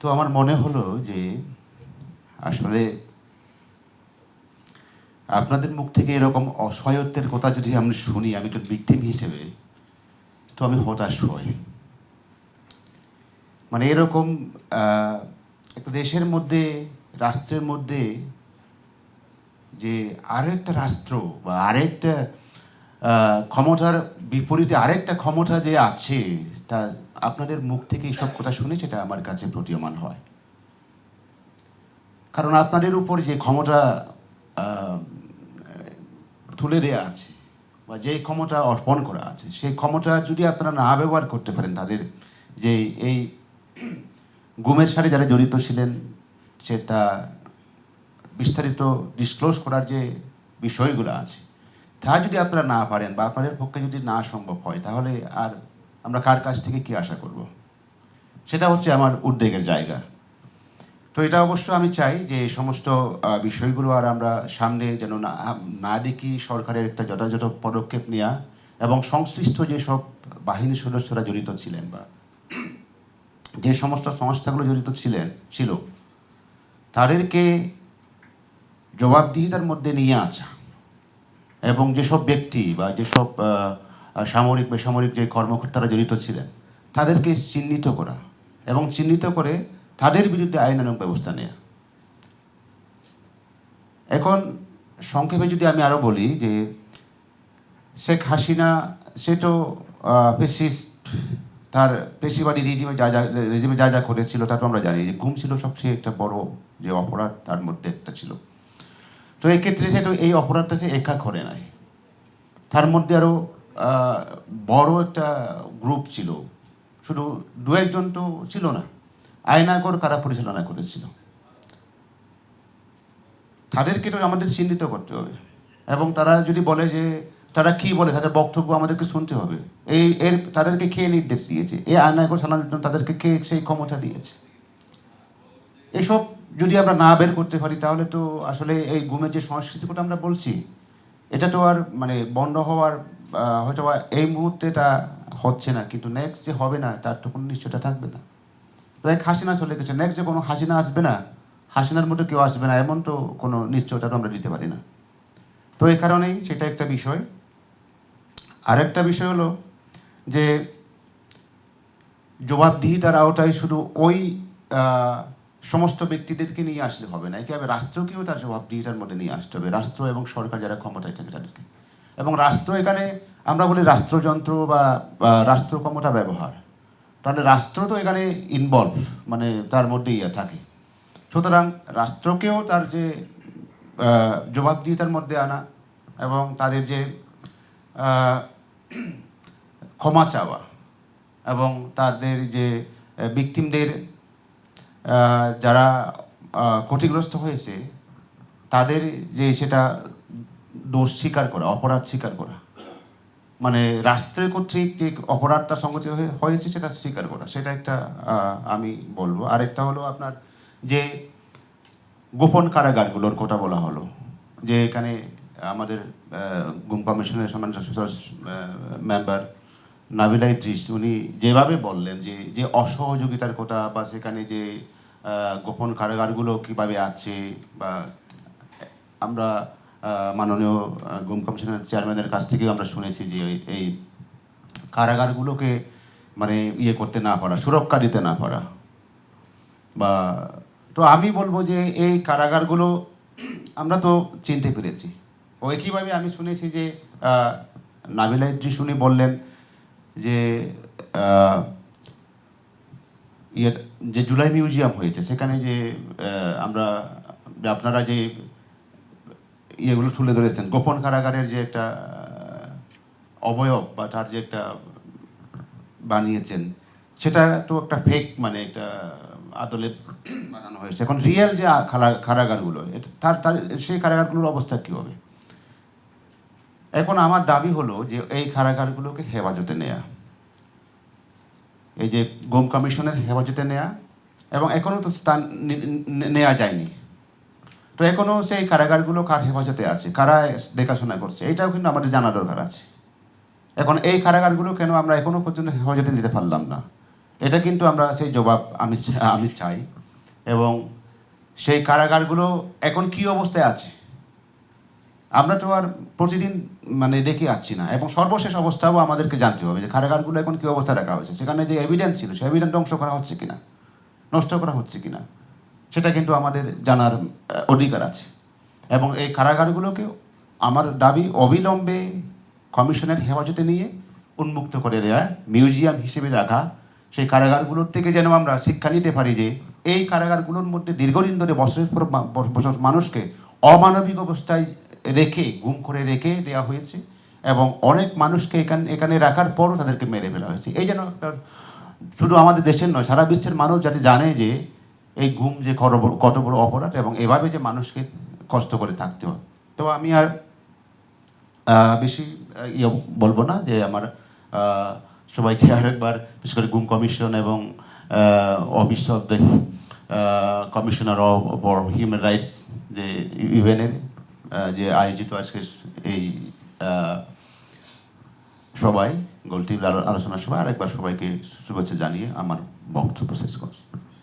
তো আমার মনে হলো যে আসলে আপনাদের মুখ থেকে এরকম অসহায়ত্বের কথা যদি আমি শুনি, আমি একটু ভিকটিম হিসেবে, তো আমি হতাশ হই। মানে এরকম একটা দেশের মধ্যে, রাষ্ট্রের মধ্যে যে আরেকটা রাষ্ট্র বা আরেকটা ক্ষমতার বিপরীতে আরেকটা ক্ষমতা যে আছে, তা আপনাদের মুখ থেকে এইসব কথা শুনে সেটা আমার কাছে প্রতীয়মান হয়। কারণ আপনাদের উপর যে ক্ষমতা তুলে দেওয়া আছে, বা যে ক্ষমতা অর্পণ করা আছে, সেই ক্ষমতা যদি আপনারা না ব্যবহার করতে পারেন, তাদের যে এই গুমের সাথে যারা জড়িত ছিলেন সেটা বিস্তারিত ডিসক্লোজ করার যে বিষয়গুলো আছে তা যদি আপনারা না পারেন বা আপনাদের পক্ষে যদি না সম্ভব হয়, তাহলে আর আমরা কার কাছ থেকে কি আশা করব? সেটা হচ্ছে আমার উদ্বেগের জায়গা। তো এটা অবশ্য আমি চাই যে এই সমস্ত বিষয়গুলো আর আমরা সামনে যেন না না দেখি সরকারের একটা যথাযথ পদক্ষেপ নেওয়া এবং সংশ্লিষ্ট যেসব বাহিনীর সদস্যরা জড়িত ছিলেন বা যে সমস্ত সংস্থাগুলো জড়িত ছিলেন, ছিল, তাদেরকে জবাবদিহিতার মধ্যে নিয়ে আসা। এবং যেসব ব্যক্তি বা যেসব সামরিক, বেসামরিক যে কর্মকর্তারা জড়িত ছিলেন, তাদেরকে চিহ্নিত করা এবং চিহ্নিত করে তাদের বিরুদ্ধে আইনানুগ ব্যবস্থা নেওয়া এখন সংক্ষেপে যদি আমি আরও বলি যে শেখ হাসিনা, সে তো পেসিস্ট তার পেশিবাদী রিজিমে যা যা রেজিমে যা যা করেছিল তা তো আমরা জানি, যে ঘুম ছিল সবচেয়ে একটা বড় যে অপরাধ, তার মধ্যে একটা ছিল। তো এই ক্ষেত্রে সে তো এই অপরাধটা সে একা করে নাই। তার মধ্যে আরও বড় একটা গ্রুপ ছিল। শুধু দু একজন তো ছিল না। আয়নাগর কারা পরিচালনা করেছিল। তাদেরকে তো আমাদের চিহ্নিত করতে হবে। এবং তারা যদি বলে যে, তারা কি বলে, তাদের বক্তব্য আমাদেরকে শুনতে হবে। এই, এর, তাদেরকে খেয়ে নির্দেশ দিয়েছে? এই আয়নাগর চালানোর জন্য তাদেরকে খেয়ে সেই ক্ষমতা দিয়েছে? এসব যদি আমরা না বের করতে পারি, তাহলে তো আসলে এই গুমের যে সংস্কৃতি কথা আমরা বলছি, এটা তো আর মানে বন্ধ হওয়ার হয়তো এই মুহূর্তে এটা হচ্ছে না, কিন্তু নেক্সট যে হবে না, তার তো কোনো নিশ্চয়তা থাকবে না। তো এক হাসিনা চলে গেছে নেক্সট যে কোনো হাসিনা আসবে না, হাসিনার মতো কেউ আসবে না, এমন তো কোনো নিশ্চয়তা তো আমরা দিতে পারি না। তো এই কারণেই সেটা একটা বিষয়। আরেকটা বিষয় হলো যে জবাবদিহিতার আওতায় শুধু ওই সমস্ত ব্যক্তিদেরকে নিয়ে আসলে হবে না। একেভাবে রাষ্ট্রকেও তার জবাবদিহিতার মধ্যে নিয়ে আসতে হবে। রাষ্ট্র এবং সরকার যারা ক্ষমতায় থাকে তাদেরকে। এবং রাষ্ট্র এখানে, আমরা বলি রাষ্ট্রযন্ত্র বা রাষ্ট্র ক্ষমতা ব্যবহার। তাহলে রাষ্ট্র তো এখানে ইনভলভ মানে তার মধ্যে ইয়ে থাকে। সুতরাং রাষ্ট্রকেও তার যে জবাবদিহিতার মধ্যে আনা এবং তাদের যে ক্ষমা চাওয়া এবং তাদের যে ভিকটিমদের যারা ক্ষতিগ্রস্ত হয়েছে, তাদের যে সেটা দোষ স্বীকার করা, অপরাধ স্বীকার করা। মানে রাষ্ট্রের কর্তৃক যে অপরাধটা সংগঠিত হয়ে- হয়েছে সেটা স্বীকার করা, সেটা একটা আমি বলব। আরেকটা হলো আপনার যে গোপন কারাগারগুলোর কথা বলা হলো, যে এখানে আমাদের গুম কমিশনের সম্মান মেম্বার নাবিলা ইদ্রিস উনি যেভাবে বললেন যে যে অসহযোগিতার কথা বা সেখানে যে গোপন কারাগারগুলো কীভাবে আছে বা, আমরা মাননীয় গুম কমিশনের চেয়ারম্যানের কাছ থেকেও আমরা শুনেছি যে এই- কারাগারগুলোকে মানে ইয়ে করতে না পারা, সুরক্ষা দিতে না পারা। বা, তো আমি বলব যে এই কারাগারগুলো আমরা তো চিনতে পেরেছি। ও একইভাবে আমি শুনেছি যে নাবিলা উনি বললেন যে আহ, ইয়ে যে জুলাই মিউজিয়াম হয়েছে সেখানে যে আমরা আপনারা যে ইয়েগুলো তুলে ধরেছেন গোপন কারাগারের যে একটা অবয়ব বা তার যে একটা বানিয়েছেন সেটা তো একটা ফেক মানে একটা আদলে বানানো হয়েছে। এখন রিয়েল যে কারাগারগুলো এটা তার তার সেই কারাগারগুলোর অবস্থা কী হবে এখন আমার দাবি হলো যে এই কারাগারগুলোকে হেফাজতে নেয়া। এই যে গুম কমিশনের হেফাজতে নেয়া, এবং এখনও তো স্থান নেওয়া যায়নি। তো এখনও সেই কারাগারগুলো কার হেফাজতে আছে? কারা দেখাশোনা করছে? এটাও কিন্তু আমাদের জানা দরকার আছে। এখন এই কারাগারগুলো কেন আমরা এখনও পর্যন্ত হেফাজতে দিতে পারলাম না? এটা কিন্তু আমরা সেই জবাব আমি আমি চাই। এবং সেই কারাগারগুলো এখন কি অবস্থায় আছে? আমরা তো আর প্রতিদিন মানে দেখে আসছি না। এবং সর্বশেষ অবস্থাও আমাদেরকে জানতে হবে যে কারাগারগুলো এখন কী অবস্থা রাখা হয়েছে। সেখানে যে এভিডেন্স ছিল, সেই এভিডেন্স ধ্বংস করা হচ্ছে কিনা, নষ্ট করা হচ্ছে কিনা, সেটা কিন্তু আমাদের জানার অধিকার আছে। এবং এই কারাগারগুলোকে আমার দাবি অবিলম্বে কমিশনের হেফাজতে নিয়ে উন্মুক্ত করে দেওয়া মিউজিয়াম হিসেবে রাখা। সেই কারাগারগুলোর থেকে যেন আমরা শিক্ষা নিতে পারি যে, এই কারাগারগুলোর মধ্যে দীর্ঘদিন ধরে বছরের পর বছর মানুষকে অমানবিক অবস্থায় রেখে, গুম করে রেখে দেওয়া হয়েছে এবং অনেক মানুষকে এখানে এখানে রাখার পরও তাদেরকে মেরে ফেলা হয়েছে। এই যেন একটা, শুধু আমাদের দেশের নয়, সারা বিশ্বের মানুষ যাতে জানে যে এই ঘুম যে কত বড় অপরাধ এবং এভাবে যে মানুষকে কষ্ট করে থাকতে হয়। তো আমি আর বেশি ইয়ে বলব না যে আমার সবাইকে আরেকবার, বিশেষ করে গুম কমিশন এবং office of the commissioner for human rights যে ইউএনের যে আয়োজিত আজকে এই সবাই গোলটি আলোচনার সময় আরেকবার সবাইকে শুভেচ্ছা জানিয়ে আমার বক্তব্য শেষ করছি।